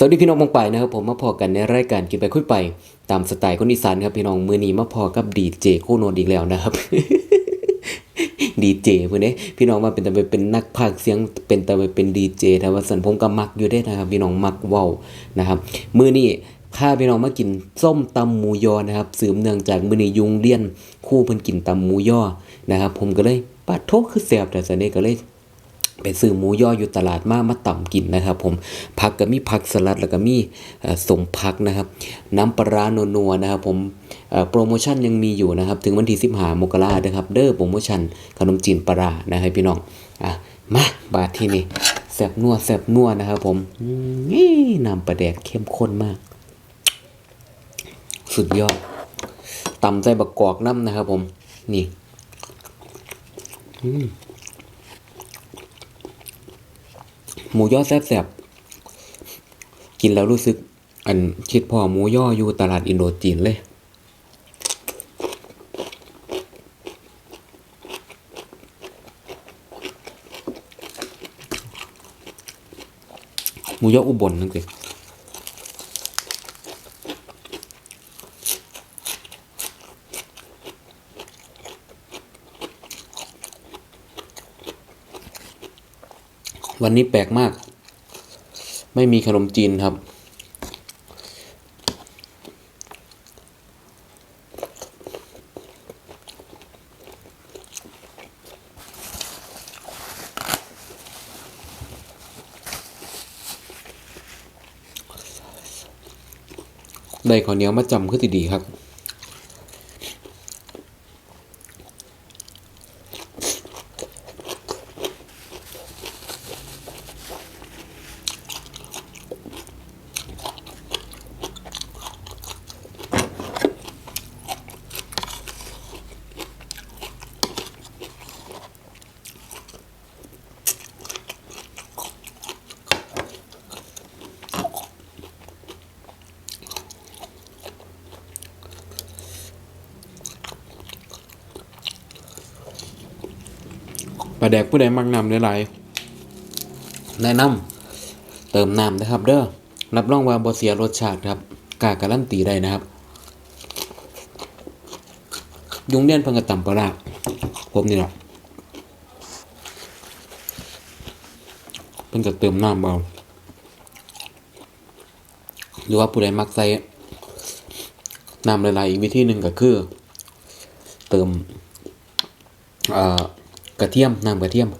สวัสดีพี่น้องมองไปนะครับผมมาพอกันในรายการกินไปคุยไป ตามสไตล์คนอีสานครับพี่น้องมือนีมาพอกับดีเจโคโนนอีกแล้วนะครับดีเจพื่อนเด้พี่น้องมาเป็นแต่ไปเป็นนักพากย์เสียงเป็นแต่ไปเป็นดีเจแต่ว่าสันผมก็มักอยู่ได้นะครับ พี่น้องมักเว้านะครับมือนี้พาพี่น้องมากินส้มตำหมูยอนะครับสืบเนื่องจากมือนียุงเลียนคู่เพิ่นกินตำหมูยอนะครับ ผมก็เลยปาดโทคือแซ่บแต่สันนี้ก็เลย ไปซื้อหมูย่ออยู่ตลาดมามาต่ำกินนะครับ ผมผักก็มีผักสลัดแล้วก็มีเอ่อสมผักนะครับ น้ำปลาร้านัวนะครับ ผมโปรโมชั่นยังมีอยู่นะครับ ถึงวันที่15มกรานะครับ เด้อโปรโมชั่นขนมจีนปลานะครับพี่น้องอะมาบาทที่นี่แซบนัวแซบนัวนะครับ ผมนี่น้ำปลาแดกเข้มข้นมาก สุดยอดตำใจบักกอกน้ำนะครับ ผมนี่ หมูย่อแซ่บๆกินแล้วรู้สึก อันคิดพอหมูย่ออยู่ตลาดอินโดจีนเลย หมูย่ออุบลนั่นเอง วันนี้แปลกมาก ไม่มีขนมจีนครับ ได้ข้าวเนียวมาจำคือสิดีครับ ปลาแดกผู้ใดมักนำหลายๆแนะนำเติมน้ำนะครับ เด้อรับรองว่าบ่เสียรสชาติครับกาการันตีได้นะครับ ยุงเลียนพิ่งกระตำปลาผมนี่แหละเพิ่งจะเติมน้ำเบาหรือว่าผู้ใดมักใส่น้ำหลายอีกวิธีหนึ่งก็คือ เติมอ่อ กระเทียมน้ำกระเทียม ข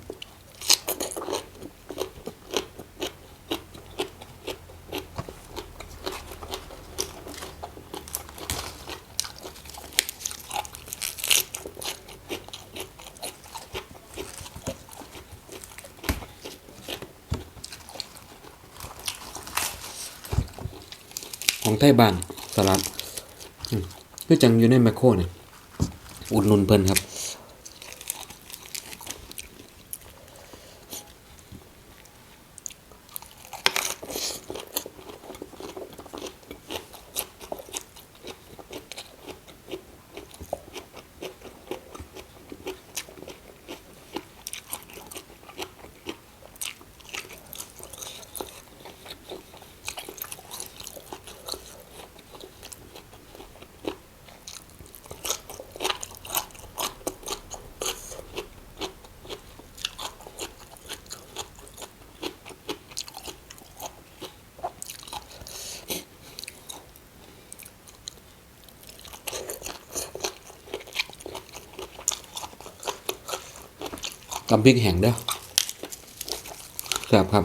องไทยบ้านสลัดอืมคือจังอยู่ในแมคโครเนี่ยอุดหนุนเพิ่นครับ ตำพริกแห้งเด้อแซ่บครับ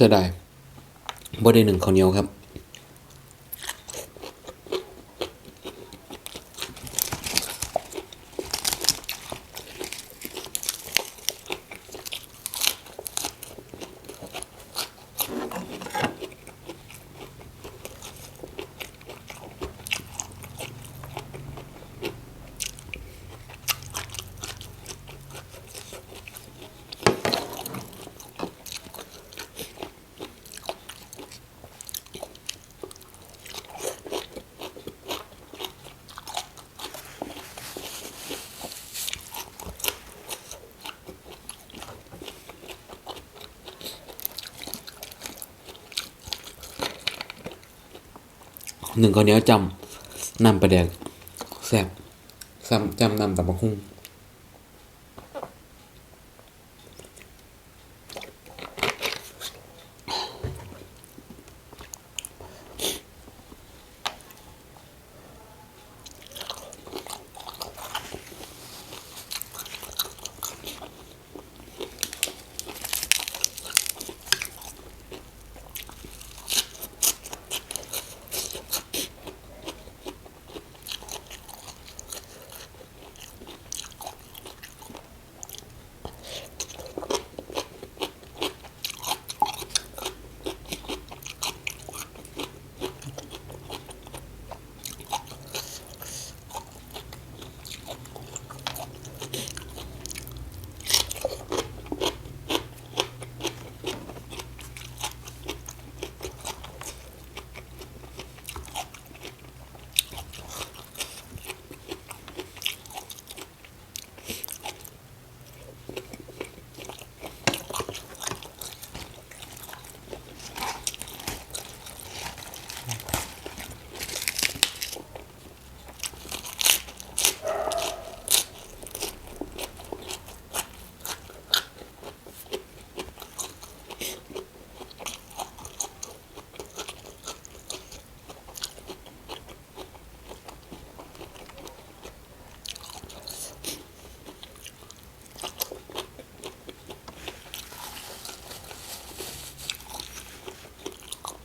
เสียดายบ่ได้หนึ่งข้าวเหนียวครับ หนึ่งข้าวเหนียวจำนำประเดกแซ่บจำนำตับมะคุ้ง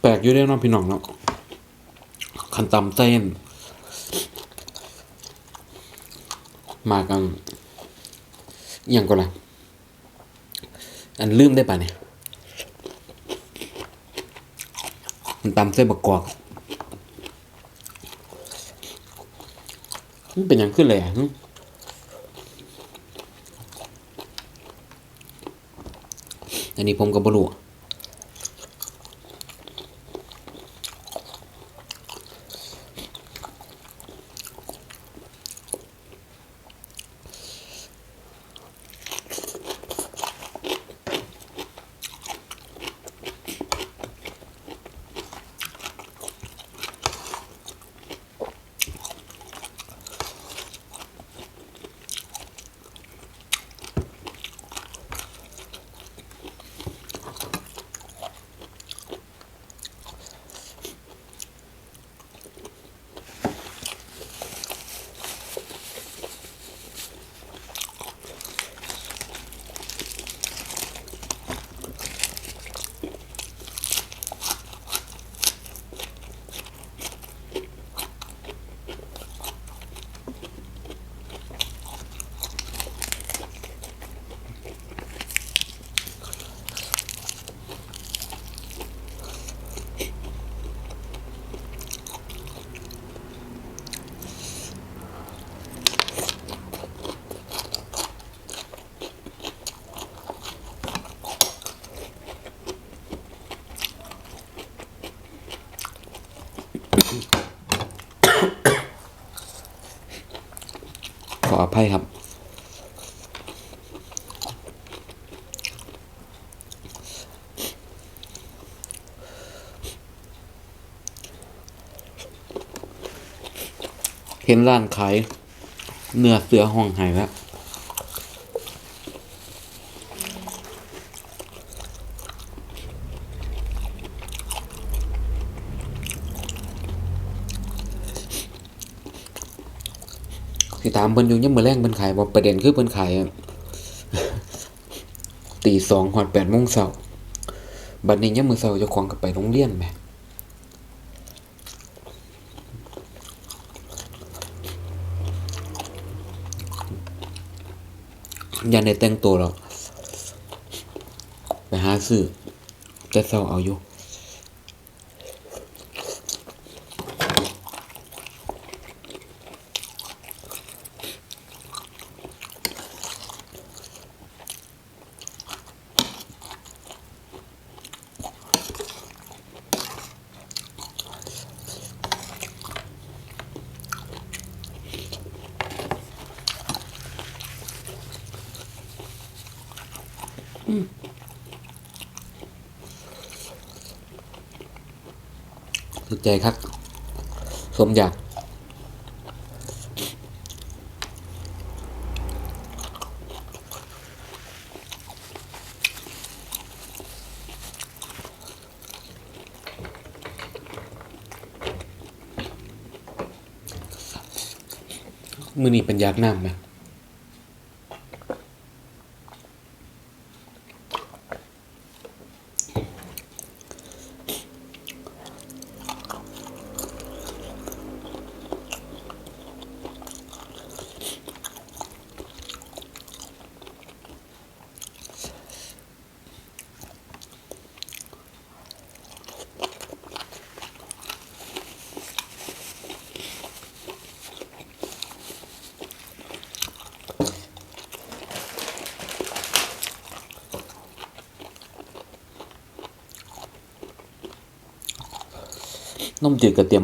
แปลกอยู่เด้เนาะพี่น้องเนาะคันตำเส้น มากันอย่างก่อนล่ะอันลืมได้ป่ะเนี่ยมันตำเส้นบกกอกมันเป็นอย่างขึ้นเลยอะอันนี้ผมก็บ่รู้ขออ ภัยครับเห็นร้านขายเนื้อเสือห้องหายแล้วามเพิ่นอยู่ยังมื้อแรงเพิ่นขายบ่ประเด็นคือเพิ่นขายตีสองฮอดแปดโมงเช้าบัดนี้ยามมื้อเช้าเจ้าของก็ไปโรงเรียนแหมยันได้แต่งตัวแล้วไปหาซื้อแต่เช้าเอาอยู่ ใจครับ สมอยากมือนี่เป็นยากน้ำไหมนม จืดก็เตรี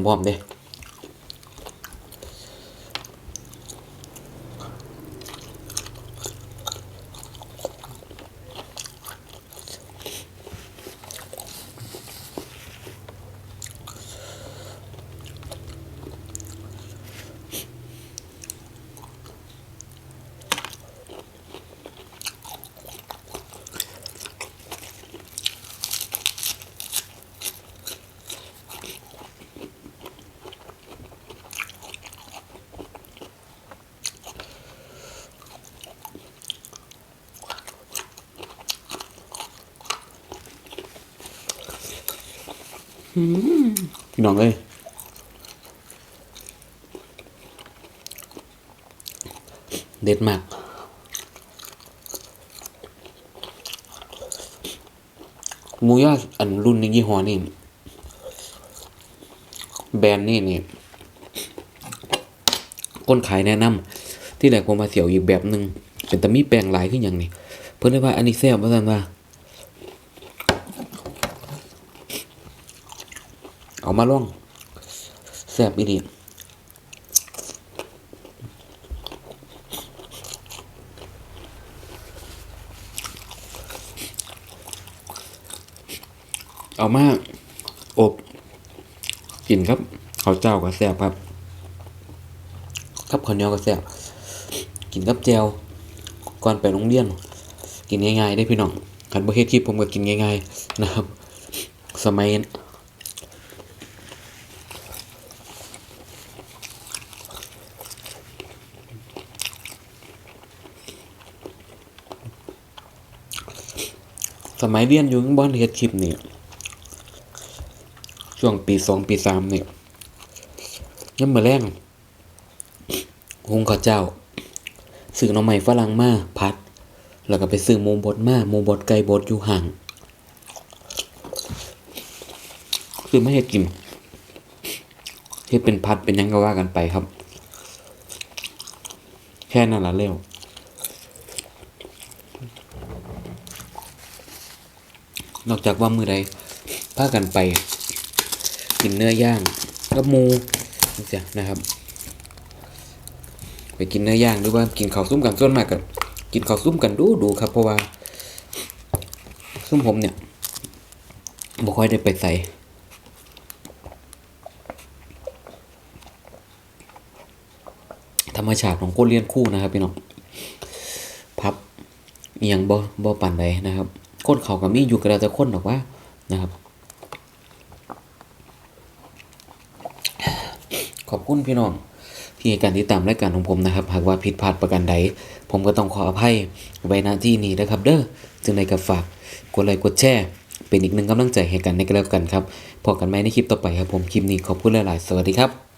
พี่น้องเอ้ยเด็ดมากหมูยอดอันรุ่นนี้ยี่ห้อนี่แบรนด์นี่นี่คนขายแนะนำที่แรกผมมาเสียวอีกแบบหนึ่งเป็นตะมีแปลงหลายขึ้นอย่างนี้เพิ่อนได้ว่าอันนี้แซ่บว่าซั่นว่า เอา มาล่องแซ่บอีดีเอามาอบกินครับข้าวเจ้าก็แซ่บครับครับข้าวเหนียวก็แซ่บกินกับแจวก่อนไปโรงเรียน กินง่ายๆได้พี่น้องคันบ่เฮ็ดคลิปผมก็กินง่ายๆนะครับ สมัย มัยเรียนอยู่บ้านเฮ็ดคลิปนี่ช่วงปีสองปีสามเนี่ยย่ำมาแรงหุงข้าวเจ้าซื้อหน่อไม้ฝรั่งมาพัด แล้วก็ไปซื้อหมูบดมาหมูบดไก่บดอยู่ห่างคือไม่เฮ็ดกินเฮ็ดเป็นพัดเป็นยังก็ว่ากันไปครับ แค่นั้นละเร็ว นอกจากว่ามือใดพากันไป กินเนื้อย่างกับมูนี่จ้ะนะครับ ไปกินเนื้อย่างหรือว่ากินข้าวซุ่มกันส่วนมากกับกินข้าวซุ่มกันดูดูครับ เพราะว่าซุ่มผมเนี่ยบ่ค่อยได้ไปใส่ธรรมชาติของคนเรียนคู่นะครับพี่น้องพับเอียงบ่บ่ปานใดนะครับ คนเขาก็มีอยู่กระดาแต่คนหรอกว่านะครับ ขอบคุณพี่น้องที่ให้การติดตามรายการของผมนะครับ หากว่าผิดพลาดประการใด ผมก็ต้องขออภัยไว้ณที่นี้นะครับเด้อจึงในกับฝากกดไลค์กดแชร์เป็นอีกหนึ่งกำลังใจให้กันในกันแล้วกันครับพอกันไหม่ในคลิปต่อไปครับผมคลิปนี้ขอบคุณหลาย ๆ สวัสดีครับ